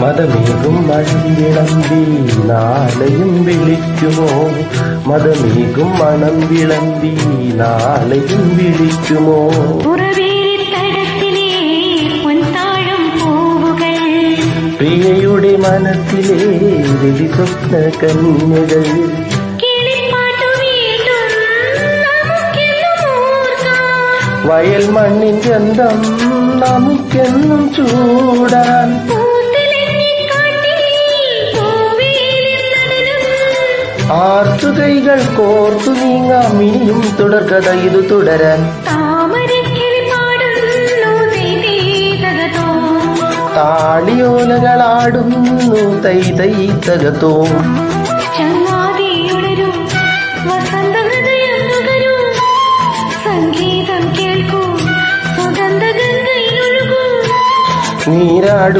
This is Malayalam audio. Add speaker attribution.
Speaker 1: മതമേകും മണം നാളെയും വിളിക്കുമോ? മതമേകും മണം വിളമ്പി നാളെയും വിളിക്കുമോ? പ്രിയയുടെ മനസ്സിലെ രവി സ്വപ്ന കന്യകൾ. വയൽ മണ്ണിൻ ഗന്ധം നമുക്കെന്നും ചൂടാൻ ആർത്തുകൈകൾ കോർത്തു നീങ്ങാം ഇനിയും തുടർക്കഥ ഇത് തുടരാൻ. താളിയോലകളാടുന്നു തൈ തൈ തകത്തോ നീരാടും